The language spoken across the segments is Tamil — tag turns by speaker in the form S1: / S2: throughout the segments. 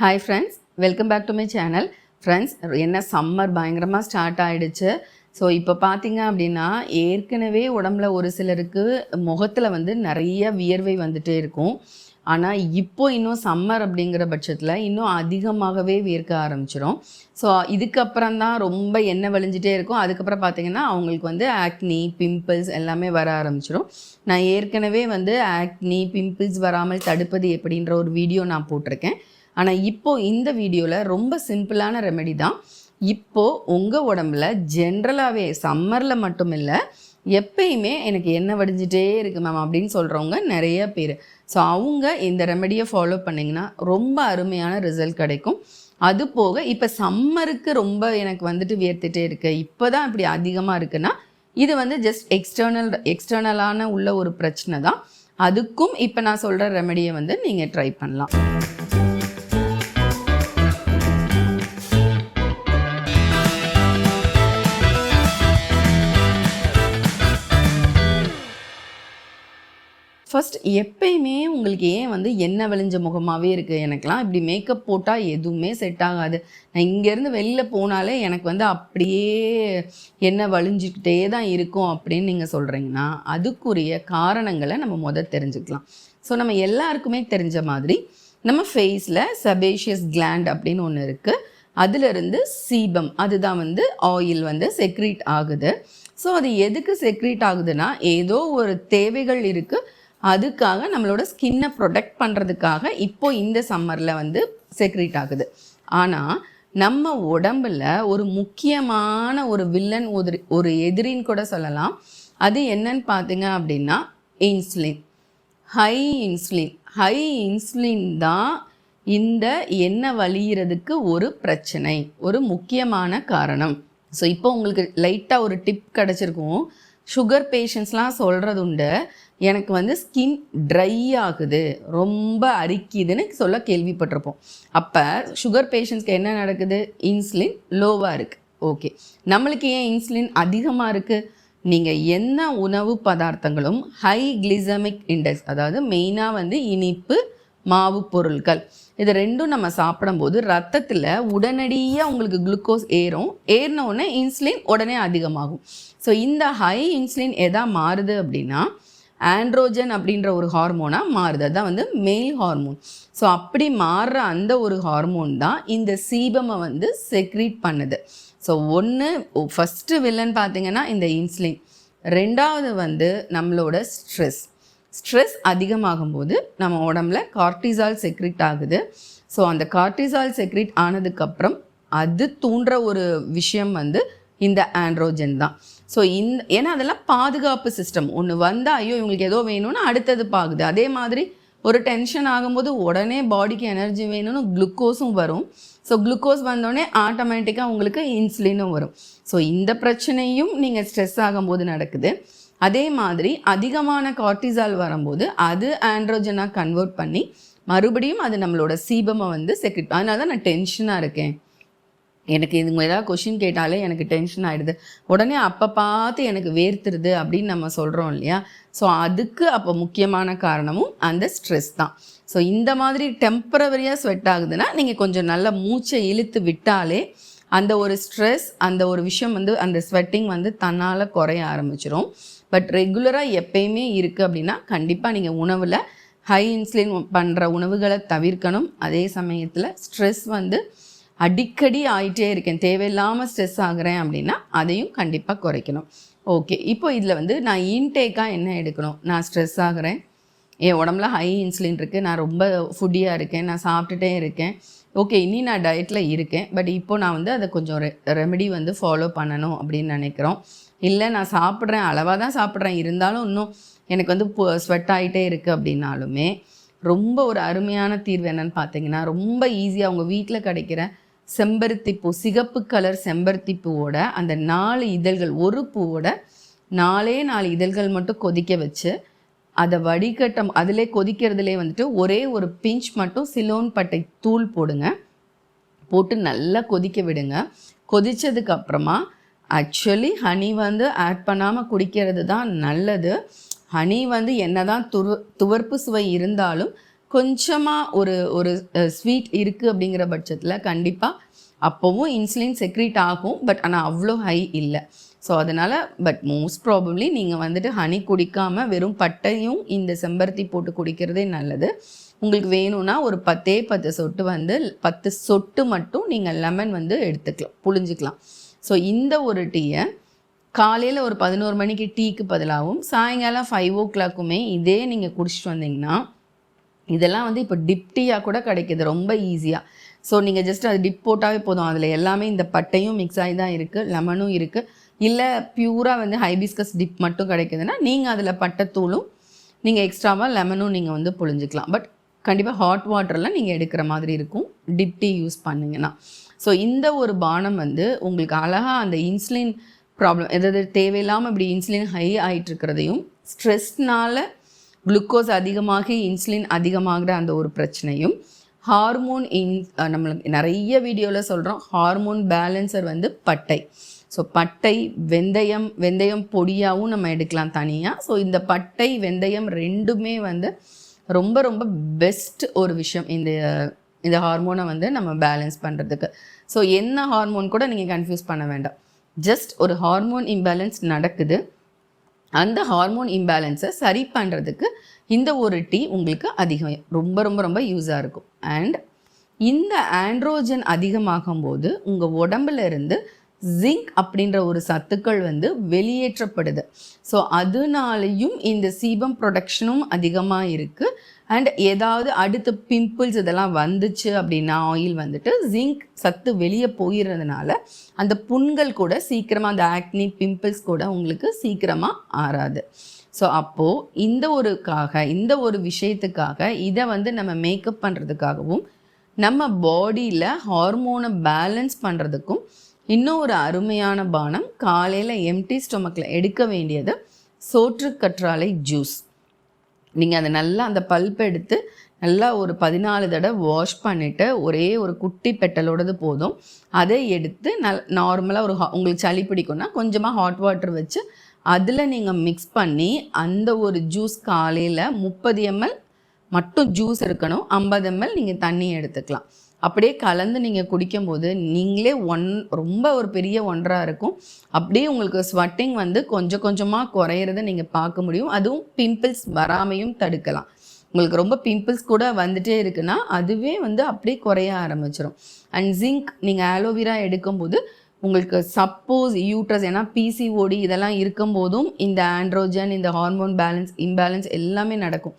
S1: Hi friends welcome back to my channel friends என்ன சம்மர் பயங்கரமாக ஸ்டார்ட் ஆகிடுச்சு ஸோ இப்போ பார்த்தீங்க அப்படின்னா ஏற்கனவே உடம்புல ஒரு சிலருக்கு முகத்தில் வந்து நிறைய வியர்வை வந்துட்டே இருக்கும். ஆனால் இப்போ இன்னும் சம்மர் அப்படிங்கிற பட்சத்தில் இன்னும் அதிகமாகவே வியர்க்க ஆரம்பிச்சிடும் ஸோ இதுக்கப்புறம் தான் ரொம்ப எண்ணெய் வழிஞ்சிட்டே இருக்கும். அதுக்கப்புறம் பார்த்தீங்கன்னா அவங்களுக்கு வந்து ஆக்னி பிம்பிள்ஸ் எல்லாமே வர ஆரம்பிச்சிடும் நான் ஏற்கனவே வந்து ஆக்னி பிம்பிள்ஸ் வராமல் தடுப்பது எப்படின்ற ஒரு வீடியோ நான் போட்டிருக்கேன். ஆனால் இப்போ இந்த வீடியோவில் ரொம்ப சிம்பிளான ரெமெடி தான். இப்போது உங்கள் உடம்புல ஜென்ரலாகவே சம்மரில் மட்டும் இல்லை எப்பயுமே எனக்கு எண்ணெய் வடிஞ்சிட்டே இருக்குது மேம் அப்படின்னு சொல்கிறவங்க நிறைய பேர். ஸோ அவங்க இந்த ரெமெடியை ஃபாலோ பண்ணிங்கன்னா ரொம்ப அருமையான ரிசல்ட் கிடைக்கும். அது போக இப்போ சம்மருக்கு ரொம்ப எனக்கு வந்துட்டு வியர்த்துட்டே இருக்கு. இப்போ தான் இப்படி அதிகமாக இருக்குன்னா இது வந்து ஜஸ்ட் எக்ஸ்டர்னல் எக்ஸ்டர்னலான உள்ள ஒரு பிரச்சனை தான். அதுக்கும் இப்போ நான் சொல்கிற ரெமெடியை வந்து நீங்கள் ட்ரை பண்ணலாம். ஃபஸ்ட் எப்பயுமே உங்களுக்கு ஏன் வந்து எண்ணெய் விளைஞ்ச முகமாகவே இருக்குது எனக்கெலாம் இப்படி மேக்கப் போட்டால் எதுவுமே செட் ஆகாது. நான் இங்கேருந்து வெளில போனாலே எனக்கு வந்து அப்படியே எண்ணெய் வழிஞ்சிக்கிட்டே தான் இருக்கும் அப்படின்னு நீங்கள் சொல்கிறீங்கன்னா அதுக்குரிய காரணங்களை நம்ம முத தெரிஞ்சுக்கலாம். ஸோ நம்ம எல்லாருக்குமே தெரிஞ்ச மாதிரி நம்ம ஃபேஸில் சபேஷியஸ் கிளாண்ட் அப்படின்னு ஒன்று இருக்குது அதிலிருந்து சீபம் அதுதான் வந்து ஆயில் வந்து செக்ரீட் ஆகுது. ஸோ அது எதுக்கு செக்ரீட் ஆகுதுன்னா ஏதோ ஒரு தேவைகள் இருக்குது அதுக்காக நம்மளோட ஸ்கின்னை ப்ரொடெக்ட் பண்ணுறதுக்காக இப்போ இந்த சம்மரில் வந்து செக்ரீட் ஆகுது. ஆனால் நம்ம உடம்புல ஒரு முக்கியமான ஒரு வில்லன் ஒரு ஒரு எதிரின்னு கூட சொல்லலாம். அது என்னன்னு பார்த்தீங்க அப்படின்னா insulin high insulin high insulin தான் இந்த எண்ணெய் வலிகிறதுக்கு ஒரு பிரச்சனை ஒரு முக்கியமான காரணம். ஸோ இப்போ உங்களுக்கு லைட்டாக ஒரு டிப் கிடச்சிருக்கும். சுகர் பேஷண்ட்ஸ்லாம் சொல்கிறது உண்டு எனக்கு வந்து ஸ்கின் ட்ரை ஆகுது ரொம்ப அரிக்குதுன்னு சொல்ல கேள்விப்பட்டிருப்போம். அப்போ சுகர் பேஷண்ட்ஸ்க்கு என்ன நடக்குது? இன்சுலின் லோவாக இருக்குது ஓகே நம்மளுக்கு ஏன் இன்சுலின் அதிகமாக இருக்குது நீங்கள் என்ன உணவு பதார்த்தங்களும் ஹை கிளிசமிக் இண்டெக்ஸ் அதாவது மெயினாக வந்து இனிப்பு மாவு பொருட்கள் இது ரெண்டும் நம்ம சாப்பிடும்போது ரத்தத்தில் உடனடியாக உங்களுக்கு குளுக்கோஸ் ஏறும். ஏறின உடனே இன்சுலின் உடனே அதிகமாகும். ஸோ இந்த ஹை இன்சுலின் எதா மாறுது அப்படின்னா ஆண்ட்ரோஜன் அப்படின்ற ஒரு ஹார்மோனாக மாறுது. அதுதான் வந்து மெயில் ஹார்மோன் ஸோ அப்படி மாறுற அந்த ஒரு ஹார்மோன் தான் இந்த சீபமை வந்து செக்ரீட் பண்ணுது. ஸோ ஒன்று ஃபஸ்ட்டு வில்லன் பார்த்தீங்கன்னா இந்த இன்சுலின் ரெண்டாவது வந்து நம்மளோட ஸ்ட்ரெஸ் ஸ்ட்ரெஸ் அதிகமாகும் போது நம்ம உடம்புல கார்டிசால் செக்ரிட் ஆகுது. ஸோ அந்த கார்டிசால் செக்ரிட் ஆனதுக்கப்புறம் அது தூண்டுற ஒரு விஷயம் வந்து இந்த ஆண்ட்ரோஜன் தான். ஸோ இந்த ஏன்னா அதெல்லாம் பாதுகாப்பு சிஸ்டம் ஒன்று வந்தால் ஐயோ இவங்களுக்கு ஏதோ வேணும்னு அடுத்தது பாகுது. அதே மாதிரி ஒரு டென்ஷன் ஆகும்போது உடனே பாடிக்கு எனர்ஜி வேணும்னு குளுக்கோஸும் வரும். ஸோ குளுக்கோஸ் வந்தோடனே ஆட்டோமேட்டிக்காக உங்களுக்கு இன்சுலினும் வரும். ஸோ இந்த பிரச்சனையும் நீங்கள் ஸ்ட்ரெஸ் ஆகும்போது நடக்குது. அதே மாதிரி அதிகமான கார்டிசால் வரும்போது அது ஆண்ட்ரோஜனாக கன்வெர்ட் பண்ணி மறுபடியும் அது நம்மளோட சீபமை வந்து செக்ரெட் அதனால தான் நான் டென்ஷனாக இருக்கேன். எனக்கு இதுங்க ஏதாவது கொஷின் கேட்டாலே எனக்கு டென்ஷன் ஆகிடுது உடனே அப்போ பார்த்து எனக்கு வேர்த்துருது அப்படின்னு நம்ம சொல்கிறோம் இல்லையா? ஸோ அதுக்கு அப்போ முக்கியமான காரணமும் அந்த ஸ்ட்ரெஸ் தான். ஸோ இந்த மாதிரி டெம்பரவரியாக ஸ்வெட் ஆகுதுன்னா நீங்கள் கொஞ்சம் நல்லா மூச்சை இழுத்து விட்டாலே அந்த ஒரு ஸ்ட்ரெஸ் அந்த ஒரு விஷயம் வந்து அந்த ஸ்வெட்டிங் வந்து தன்னால் குறைய ஆரம்பிச்சிடும் பட் ரெகுலராக எப்பயுமே இருக்குது அப்படின்னா கண்டிப்பாக நீங்கள் உணவில் ஹை இன்சுலின் பண்ணுற உணவுகளை தவிர்க்கணும். அதே சமயத்தில் ஸ்ட்ரெஸ் வந்து அடிக்கடி ஆயிட்டே இருக்கேன். தேவையில்லாமல் ஸ்ட்ரெஸ் ஆகுறேன் அப்படின்னா அதையும் கண்டிப்பாக குறைக்கணும். ஓகே இப்போ இதில் வந்து நான் இன்டேக்காக என்ன எடுக்கணும்? நான் ஸ்ட்ரெஸ் ஆகிறேன். என் உடம்புல ஹை இன்சுலின் இருக்குது நான் ரொம்ப ஃபுட்டியாக இருக்கேன். நான் சாப்பிட்டுட்டே இருக்கேன். ஓகே இனி நான் டயட்டில் இருக்கேன். பட் இப்போ நான் வந்து அதை கொஞ்சம் ரெ ரெமெடி வந்து ஃபாலோ பண்ணணும் அப்படின்னு நினைக்கிறோம். இல்லை நான் சாப்பிட்றேன். அளவாக தான் சாப்பிட்றேன். இருந்தாலும் இன்னும் எனக்கு வந்து ஸ்வெட் ஆகிட்டே இருக்குது அப்படின்னாலுமே ரொம்ப ஒரு அருமையான தீர்வு என்னன்னு பார்த்தீங்கன்னா ரொம்ப ஈஸியாக உங்கள் வீட்டில் கிடைக்கிற செம்பருத்தி பூ சிகப்பு கலர் செம்பருத்தி பூவோட அந்த நாலு இதழ்கள் ஒரு பூவோட நாலே நாலு இதழ்கள் மட்டும் கொதிக்க வச்சு அதை வடிகட்டம் அதிலே கொதிக்கிறதுலே வந்துட்டு ஒரே ஒரு பிஞ்ச் மட்டும் சிலோன் பட்டை தூள் போடுங்க. போட்டு நல்லா கொதிக்க விடுங்க. கொதித்ததுக்கு அப்புறமா ஆக்சுவலி ஹனி வந்து ஆட் பண்ணாமல் குடிக்கிறது தான் நல்லது. ஹனி வந்து என்ன தான் துரு துவர்ப்பு சுவை இருந்தாலும் கொஞ்சமாக ஒரு ஒரு ஸ்வீட் இருக்குது அப்படிங்கிற பட்சத்தில் கண்டிப்பாக அப்போவும் இன்சுலின் செக்ரீட் ஆகும். பட் ஆனால் அவ்வளோ ஹை இல்லை. ஸோ அதனால் பட் மோஸ்ட் ப்ராபப்ளி நீங்கள் வந்துட்டு ஹனி குடிக்காமல் வெறும் பட்டையும் இந்த செம்பருத்தி போட்டு குடிக்கிறதே நல்லது. உங்களுக்கு வேணும்னா ஒரு பத்தே பத்து சொட்டு வந்து பத்து சொட்டு மட்டும் நீங்கள் லெமன் வந்து எடுத்துக்கலாம் புழிஞ்சிக்கலாம். ஸோ இந்த ஒரு டீயை காலையில் ஒரு பதினோரு மணிக்கு டீக்கு பதிலாகவும் சாயங்காலம் ஃபைவ் ஓ கிளாக்குமே இதே நீங்கள் குடிச்சிட்டு வந்தீங்கன்னா இதெல்லாம் வந்து இப்போ டிப்டியாக கூட கிடைக்கிது ரொம்ப ஈஸியாக ஸோ நீங்கள் ஜஸ்ட் அது டிப் போட்டாவே போதும். அதில் எல்லாமே இந்த பட்டையும் மிக்ஸ் ஆகி தான் இருக்குது லெமனும் இருக்குது இல்லை பியூராக வந்து ஹைபிஸ்கஸ் டிப் மட்டும் கிடைக்குதுன்னா நீங்கள் அதில் பட்டைத்தூளும் நீங்கள் எக்ஸ்ட்ராவாக லெமனும் நீங்கள் வந்து புழிஞ்சிக்கலாம். பட் கண்டிப்பாக ஹாட் வாட்டரில் நீங்கள் எடுக்கிற மாதிரி இருக்கும் டிப்டி யூஸ் பண்ணிங்கன்னா. ஸோ இந்த ஒரு பானம் வந்து உங்களுக்கு அழகாக அந்த இன்சுலின் ப்ராப்ளம் எதாவது தேவையில்லாமல் இப்படி இன்சுலின் ஹை ஆகிட்டு இருக்கிறதையும் ஸ்ட்ரெஸ்னால் குளுக்கோஸ் அதிகமாகி இன்சுலின் அதிகமாகிற அந்த ஒரு பிரச்சனையும் ஹார்மோன் இன் நம்மளுக்கு நிறைய வீடியோவில் சொல்கிறோம் ஹார்மோன் பேலன்சர் வந்து பட்டை. ஸோ பட்டை வெந்தயம் வெந்தயம் பொடியாகவும் நம்ம எடுக்கலாம் தனியாக ஸோ இந்த பட்டை வெந்தயம் ரெண்டுமே வந்து ரொம்ப ரொம்ப பெஸ்ட் ஒரு விஷயம் இந்த இந்த ஹார்மோனை வந்து நம்ம பேலன்ஸ் பண்ணுறதுக்கு ஸோ என்ன ஹார்மோன் கூட நீங்கள் கன்ஃபியூஸ் பண்ண வேண்டாம். ஜஸ்ட் ஒரு ஹார்மோன் இம்பேலன்ஸ் நடக்குது. அந்த ஹார்மோன் இம்பேலன்ஸை சரி பண்ணுறதுக்கு இந்த ஒரு டீ உங்களுக்கு அதிகம் ரொம்ப ரொம்ப ரொம்ப யூஸாக இருக்கும். அண்ட் இந்த ஆண்ட்ரோஜன் அதிகமாகும் போது உங்கள் உடம்புல இருந்து ஜிங்க் அப்படின்ற ஒரு சத்துக்கள் வந்து வெளியேற்றப்படுது. ஸோ அதனாலையும் இந்த சீபம் ப்ரொடக்ஷனும் அதிகமாக இருக்குது அண்ட் ஏதாவது அடுத்த பிம்பிள்ஸ் இதெல்லாம் வந்துச்சு அப்படின்னா ஆயில் வந்துட்டு ஜிங்க் சத்து வெளியே போயிடுறதுனால அந்த புண்கள் கூட சீக்கிரமாக அந்த ஆக்னி பிம்பிள்ஸ் கூட உங்களுக்கு சீக்கிரமாக ஆறாது. ஸோ அப்போது இந்த ஒருக்காக இந்த ஒரு விஷயத்துக்காக இதை வந்து நம்ம மேக்கப் பண்ணுறதுக்காகவும் நம்ம பாடியில் ஹார்மோனை பேலன்ஸ் பண்ணுறதுக்கும் இன்னும் ஒரு அருமையான பானம் காலையில் எம்டி ஸ்டொமக்கில் எடுக்க வேண்டியது சோற்றுக்கற்றாழை ஜூஸ் நீங்கள் அதை நல்லா அந்த பல்ப் எடுத்து நல்லா ஒரு பதினாலு தடவை வாஷ் பண்ணிவிட்டு ஒரே ஒரு குட்டி பெட்டலோடது போதும். அதை எடுத்து நல் நார்மலாக ஒரு உங்களுக்கு சளி பிடிக்கும்னா கொஞ்சமாக ஹாட் வாட்டர் வச்சு அதில் நீங்கள் மிக்ஸ் பண்ணி அந்த ஒரு ஜூஸ் காலையில் முப்பது எம்எல் மட்டும் ஜூஸ் இருக்கணும் ஐம்பது எம்எல் நீங்கள் தண்ணி எடுத்துக்கலாம். அப்படியே கலந்து நீங்கள் குடிக்கும்போது நீங்களே ஒன் ரொம்ப ஒரு பெரிய ஒன்றாக இருக்கும். அப்படியே உங்களுக்கு ஸ்வட்டிங் வந்து கொஞ்சம் கொஞ்சமாக குறையிறத நீங்கள் பார்க்க முடியும். அதுவும் பிம்பிள்ஸ் வராமையும் தடுக்கலாம். உங்களுக்கு ரொம்ப பிம்பிள்ஸ் கூட வந்துட்டே இருக்குன்னா அதுவே வந்து அப்படியே குறைய ஆரம்பிச்சிடும் அண்ட் ஜிங்க் நீங்கள் ஆலோவேரா எடுக்கும்போது உங்களுக்கு சப்போஸ் யூட்ரஸ் ஏன்னா பிசிஓடி இதெல்லாம் இருக்கும்போதும் இந்த ஆண்ட்ரோஜன் இந்த ஹார்மோன் பேலன்ஸ் இம்பேலன்ஸ் எல்லாமே நடக்கும்.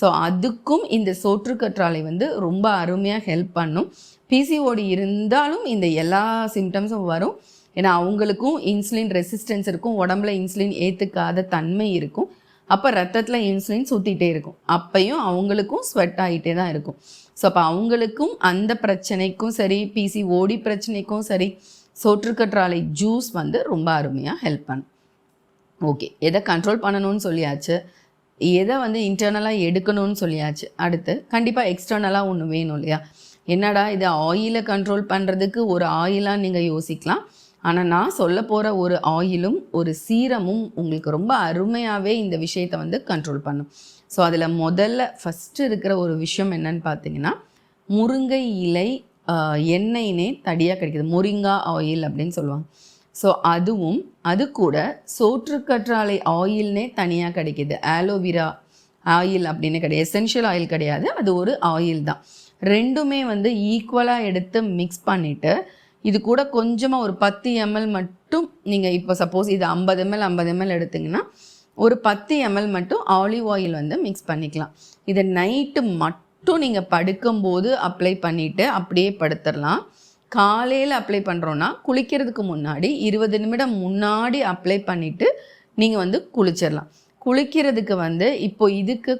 S1: ஸோ அதுக்கும் இந்த சோற்றுக்கற்றாழை வந்து ரொம்ப அருமையாக ஹெல்ப் பண்ணும். பிசிஓடி இருந்தாலும் இந்த எல்லா சிம்டம்ஸும் வரும். ஏன்னா அவங்களுக்கும் இன்சுலின் ரெசிஸ்டன்ஸ் இருக்கும். உடம்புல இன்சுலின் ஏற்றுக்காத தன்மை இருக்கும். அப்போ ரத்தத்தில் இன்சுலின் சுற்றிட்டே இருக்கும். அப்பையும் அவங்களுக்கும் ஸ்வெட் ஆகிட்டே தான் இருக்கும். ஸோ அப்போ அவங்களுக்கும் அந்த பிரச்சனைக்கும் சரி பிசிஓடி பிரச்சனைக்கும் சரி சோற்றுக்கற்றாழை ஜூஸ் வந்து ரொம்ப அருமையாக ஹெல்ப் பண்ணும். ஓகே எதை கண்ட்ரோல் பண்ணணும்னு சொல்லியாச்சு? எதை வந்து இன்டர்னலாக எடுக்கணும்னு சொல்லியாச்சு. அடுத்து கண்டிப்பாக எக்ஸ்டர்னலாக ஒன்று வேணும் இல்லையா? என்னடா இதை ஆயிலை கண்ட்ரோல் பண்ணுறதுக்கு ஒரு ஆயிலாக நீங்கள் யோசிக்கலாம். ஆனால் நான் சொல்ல போகிற ஒரு ஆயிலும் ஒரு சீரமும் உங்களுக்கு ரொம்ப அருமையாகவே இந்த விஷயத்தை வந்து கண்ட்ரோல் பண்ணும். ஸோ அதில் முதல்ல ஃபஸ்ட்டு இருக்கிற ஒரு விஷயம் என்னன்னு பார்த்தீங்கன்னா முருங்கை இலை எண்ணெயினே தடியாக கிடைக்கிது. முருங்கா ஆயில் அப்படின்னு சொல்லுவாங்க. ஸோ அதுவும் அது கூட சோற்றுக்கற்றாழை ஆயில்னே தனியாக கிடைக்கிது. ஆலோவிரா ஆயில் அப்படின்னு கிடையாது. எசென்ஷியல் ஆயில் கிடையாது. அது ஒரு ஆயில் தான். ரெண்டுமே வந்து ஈக்குவலாக எடுத்து மிக்ஸ் பண்ணிவிட்டு இது கூட கொஞ்சமாக ஒரு பத்து எம்எல் மட்டும் நீங்கள் இப்போ சப்போஸ் இது ஐம்பது எம்எல் ஐம்பது எம்எல் எடுத்திங்கன்னா ஒரு பத்து எம்எல் மட்டும் ஆலிவ் ஆயில் வந்து மிக்ஸ் பண்ணிக்கலாம். இதை நைட்டு மட்டும் நீங்கள் படுக்கும்போது அப்ளை பண்ணிவிட்டு அப்படியே படுத்துடலாம். காலையில் அப்ளை பண்ணுறோன்னா குளிக்கிறதுக்கு முன்னாடி இருபது நிமிடம் முன்னாடி அப்ளை பண்ணிவிட்டு நீங்கள் வந்து குளிச்சிடலாம் குளிக்கிறதுக்கு வந்து இப்போ இதுக்கு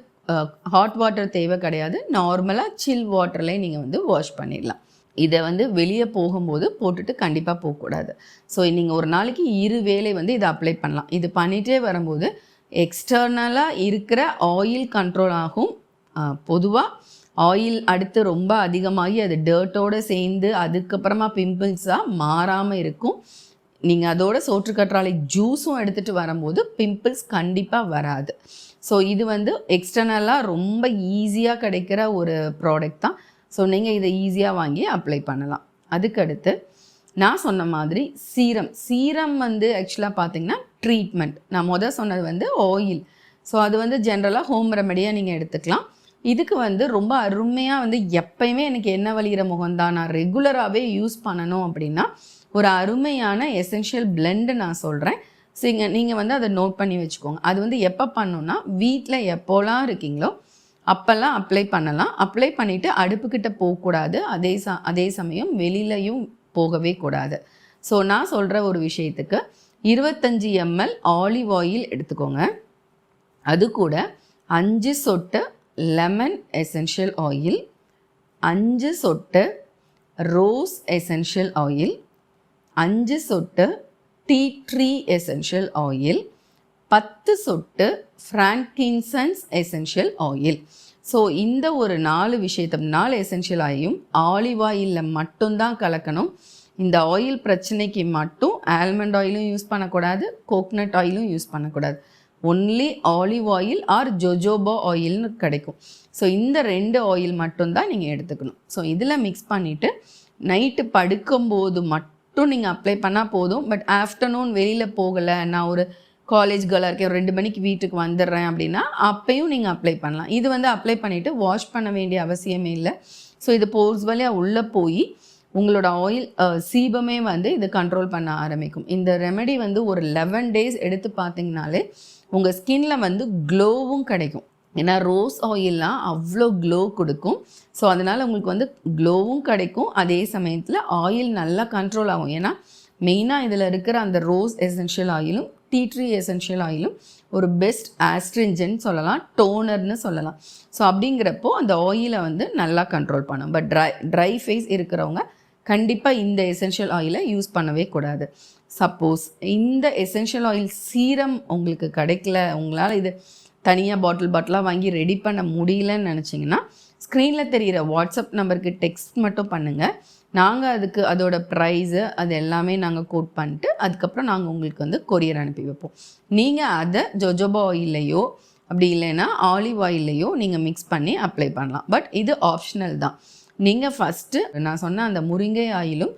S1: ஹாட் வாட்டர் தேவை கிடையாது. நார்மலாக சில் வாட்டர்லேயே நீங்கள் வந்து வாஷ் பண்ணிடலாம் இதை வந்து வெளியே போகும்போது போட்டுட்டு கண்டிப்பாக போகக்கூடாது. ஸோ நீங்கள் ஒரு நாளைக்கு இரு வேலை வந்து இதை அப்ளை பண்ணலாம். இது பண்ணிகிட்டே வரும்போது எக்ஸ்டர்னலாக இருக்கிற ஆயில் கண்ட்ரோல் ஆகும். பொதுவாக ஆயில் அடுத்து ரொம்ப அதிகமாகி அது டேர்ட்டோடு சேர்ந்து அதுக்கப்புறமா பிம்பிள்ஸாக மாறாமல் இருக்கும். நீங்கள் அதோட சோற்றுக்கற்றாழை ஜூஸும் எடுத்துகிட்டு வரும்போது பிம்பிள்ஸ் கண்டிப்பாக வராது. ஸோ இது வந்து எக்ஸ்டர்னலாக ரொம்ப ஈஸியாக கிடைக்கிற ஒரு ப்ராடக்ட் தான். ஸோ நீங்கள் இதை ஈஸியாக வாங்கி அப்ளை பண்ணலாம். அதுக்கடுத்து நான் சொன்ன மாதிரி சீரம். சீரம் வந்து ஆக்சுவலாக பார்த்தீங்கன்னா ட்ரீட்மெண்ட் நான் முதல் சொன்னது வந்து ஆயில் ஸோ அது வந்து ஜென்ரலாக ஹோம் ரெமெடியாக நீங்கள் எடுத்துக்கலாம். இதுக்கு வந்து ரொம்ப அருமையாக வந்து எப்பயுமே எனக்கு என்ன வலிகிற முகம்தான்? நான் ரெகுலராகவே யூஸ் பண்ணணும் அப்படின்னா ஒரு அருமையான எசென்ஷியல் பிளெண்டு நான் சொல்கிறேன் சரிங்க நீங்கள் வந்து அதை நோட் பண்ணி வச்சுக்கோங்க. அது வந்து எப்போ பண்ணணும்னா வீட்டில் எப்போலாம் இருக்கீங்களோ அப்போல்லாம் அப்ளை பண்ணலாம். அப்ளை பண்ணிவிட்டு அடுப்புக்கிட்ட போகக்கூடாது. அதே ச அதே சமயம் வெளியிலையும் போகவே கூடாது. ஸோ நான் சொல்கிற ஒரு விஷயத்துக்கு இருபத்தஞ்சி எம்எல் ஆலிவ் ஆயில் எடுத்துக்கோங்க. அது கூட அஞ்சு சொட்டு லெமன் எசென்ஷியல் ஆயில் அஞ்சு சொட்டு ரோஸ் எசென்ஷியல் ஆயில் அஞ்சு சொட்டு டீ ட்ரீ எசென்ஷியல் ஆயில் பத்து சொட்டு ஃப்ரான்கின்சன்ஸ் எசென்ஷியல் ஆயில் ஸோ இந்த ஒரு நாலு விஷயத்த நாலு எசென்ஷியல் ஆயிலும் ஆலிவ் ஆயிலில் மட்டும்தான் கலக்கணும். இந்த ஆயில் பிரச்சனைக்கு மட்டும் ஆல்மண்ட் ஆயிலும் யூஸ் பண்ணக்கூடாது கோக்னட் ஆயிலும் யூஸ் பண்ணக்கூடாது. Only olive oil or jojoba ஆயில்னு கிடைக்கும். ஸோ இந்த ரெண்டு ஆயில் மட்டும்தான் நீங்கள் எடுத்துக்கணும். ஸோ இதில் மிக்ஸ் பண்ணிவிட்டு நைட்டு படுக்கும்போது மட்டும் நீங்கள் அப்ளை பண்ணால் போதும். பட் ஆஃப்டர்நூன் வெளியில் போகலை நான் ஒரு காலேஜ் கேர்ளாக இருக்கேன் ஒரு ரெண்டு மணிக்கு வீட்டுக்கு வந்துடுறேன் அப்படின்னா அப்பையும் நீங்கள் அப்ளை பண்ணலாம். இது வந்து அப்ளை பண்ணிவிட்டு வாஷ் பண்ண வேண்டிய அவசியமே இல்லை. ஸோ இது போர்ஸ் வழியாக உள்ளே போய் உங்களோட ஆயில் சீபமே வந்து இதை கண்ட்ரோல் பண்ண ஆரம்பிக்கும். இந்த ரெமெடி வந்து ஒரு லெவன் டேஸ் எடுத்து பார்த்தீங்கனாலே உங்கள் ஸ்கின்ல வந்து க்ளோவும் கிடைக்கும். ஏன்னா ரோஸ் ஆயில்லாம் அவ்வளோ க்ளோ கொடுக்கும். ஸோ அதனால் உங்களுக்கு வந்து க்ளோவும் கிடைக்கும். அதே சமயத்தில் ஆயில் நல்லா கண்ட்ரோல் ஆகும். ஏன்னா மெயினாக இதில் இருக்கிற அந்த ரோஸ் எசென்ஷியல் ஆயிலும் டீ ட்ரீ எசென்ஷியல் ஆயிலும் ஒரு பெஸ்ட் ஆஸ்ட்ரிஞ்சன் சொல்லலாம் டோனர்னு சொல்லலாம். ஸோ அப்படிங்கிறப்போ அந்த ஆயிலை வந்து நல்லா கண்ட்ரோல் பண்ணும். பட் ட்ரை ட்ரை ஃபேஸ் இருக்கிறவங்க கண்டிப்பாக இந்த எசென்ஷியல் ஆயிலை யூஸ் பண்ணவே கூடாது. சப்போஸ் இந்த எசென்ஷியல் ஆயில் சீரம் உங்களுக்கு கிடைக்கல உங்களால் இது தனியாக பாட்டில் பாட்டிலாக வாங்கி ரெடி பண்ண முடியலன்னு நினச்சிங்கன்னா ஸ்க்ரீனில் தெரிகிற வாட்ஸ்அப் நம்பருக்கு டெக்ஸ்ட் மட்டும் பண்ணுங்கள் நாங்கள் அதுக்கு அதோட ப்ரைஸு அது எல்லாமே நாங்கள் கோட் பண்ணிட்டு அதுக்கப்புறம் நாங்கள் உங்களுக்கு வந்து கொரியர் அனுப்பி வைப்போம். நீங்கள் அதை ஜொஜோபா ஆயிலையோ அப்படி இல்லைன்னா ஆலிவ் ஆயிலையோ நீங்கள் மிக்ஸ் பண்ணி அப்ளை பண்ணலாம். பட் இது ஆப்ஷனல் தான். நீங்கள் ஃபஸ்ட்டு நான் சொன்ன அந்த முருங்கை ஆயிலும்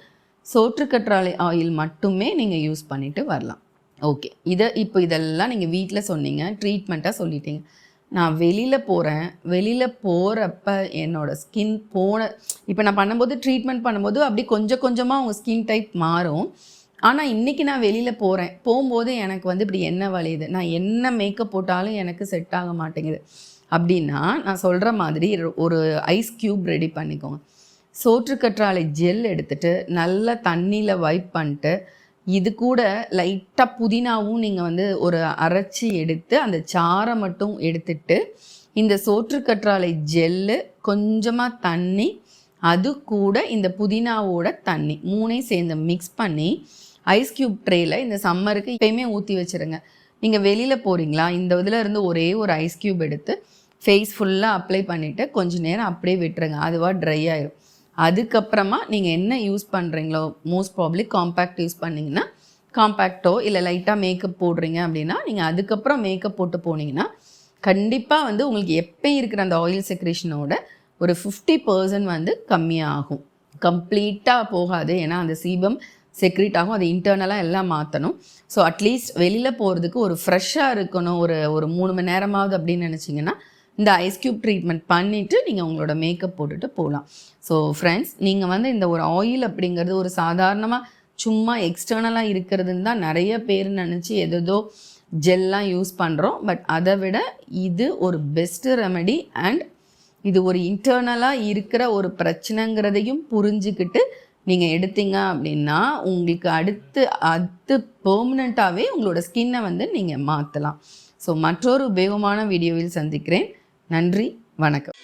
S1: சோற்றுக்கற்றாழை ஆயில் மட்டுமே நீங்கள் யூஸ் பண்ணிவிட்டு வரலாம். ஓகே இதை இப்போ இதெல்லாம் நீங்கள் வீட்டில் சொன்னீங்க ட்ரீட்மெண்ட்டாக சொல்லிட்டீங்க. நான் வெளியில் போகிறேன் வெளியில் போகிறப்ப என்னோடய ஸ்கின் போன இப்போ நான் பண்ணும்போது ட்ரீட்மெண்ட் பண்ணும்போது அப்படி கொஞ்சம் கொஞ்சமாக உங்கள் ஸ்கின் டைப் மாறும். ஆனால் இன்றைக்கி நான் வெளியில் போகிறேன் போகும்போது எனக்கு வந்து இப்படி என்ன வலியுது நான் என்ன மேக்கப் போட்டாலும் எனக்கு செட் ஆக மாட்டேங்குது. அப்படின்னா நான் சொல்கிற மாதிரி ஒரு ஐஸ் க்யூப் ரெடி பண்ணிக்கோங்க. சோற்றுக்கற்றாழை ஜெல் எடுத்துகிட்டு நல்லா தண்ணியில் வைப் பண்ணிட்டு இது கூட லைட்டாக புதினாவும் நீங்கள் வந்து ஒரு அரைச்சி எடுத்து அந்த சாரை மட்டும் எடுத்துட்டு இந்த சோற்றுக்கற்றாழை ஜெல்லு கொஞ்சமாக தண்ணி அது கூட இந்த புதினாவோட தண்ணி மூணையும் சேர்ந்து மிக்ஸ் பண்ணி ஐஸ் க்யூப் ட்ரேயில் இந்த சம்மருக்கு எப்பயுமே ஊற்றி வச்சுருங்க. நீங்கள் வெளியில் போகிறீங்களா இந்த இதில் இருந்து ஒரே ஒரு ஐஸ் க்யூப் எடுத்து ஃபேஸ் ஃபுல்லாக அப்ளை பண்ணிவிட்டு கொஞ்சம் நேரம் அப்படியே விட்டுருங்க. அதுவாக ட்ரை ஆயிடும் அதுக்கப்புறமா நீங்கள் என்ன யூஸ் பண்ணுறீங்களோ மோஸ்ட் ப்ராப்ளி காம்பேக்ட் யூஸ் பண்ணிங்கன்னா காம்பேக்டோ இல்லை லைட்டாக மேக்கப் போடுறீங்க அப்படின்னா நீங்கள் அதுக்கப்புறம் மேக்கப் போட்டு போனீங்கன்னா கண்டிப்பாக வந்து உங்களுக்கு எப்போ இருக்கிற அந்த ஆயில் செக்ரேஷனோட ஒரு ஃபிஃப்டி பர்சன்ட் வந்து கம்மியாகும். கம்ப்ளீட்டாக போகாது. ஏன்னா அந்த சீபம் செக்ரீட் ஆகும். அதை இன்டர்னலாக எல்லாம் மாற்றணும் ஸோ அட்லீஸ்ட் வெளியில் போகிறதுக்கு ஒரு ஃப்ரெஷ்ஷாக இருக்கணும். ஒரு ஒரு மூணு மணி நேரமாவது அப்படின்னு நினச்சிங்கன்னா இந்த ஐஸ் க்யூப் ட்ரீட்மெண்ட் பண்ணிவிட்டு நீங்கள் உங்களோட மேக்கப் போட்டுட்டு போகலாம் ஸோ ஃப்ரெண்ட்ஸ் நீங்கள் வந்து இந்த ஒரு ஆயில் அப்படிங்கிறது ஒரு சாதாரணமாக சும்மா எக்ஸ்டர்னலாக இருக்கிறதுன்னு தான் நிறைய பேர் நினச்சி எதோ ஜெல்லாம் யூஸ் பண்ணுறோம் பட் அதை விட இது ஒரு பெஸ்ட்டு ரெமெடி அண்ட் இது ஒரு இன்டர்னலாக இருக்கிற ஒரு பிரச்சனைங்கிறதையும் புரிஞ்சுக்கிட்டு நீங்கள் எடுத்தீங்க அப்படின்னா உங்களுக்கு அடுத்து அடுத்து பெர்மனண்ட்டாகவே உங்களோட ஸ்கின்னை வந்து நீங்கள் மாற்றலாம் ஸோ மற்றொரு உபயோகமான வீடியோவில் சந்திக்கிறேன். நன்றி வணக்கம்.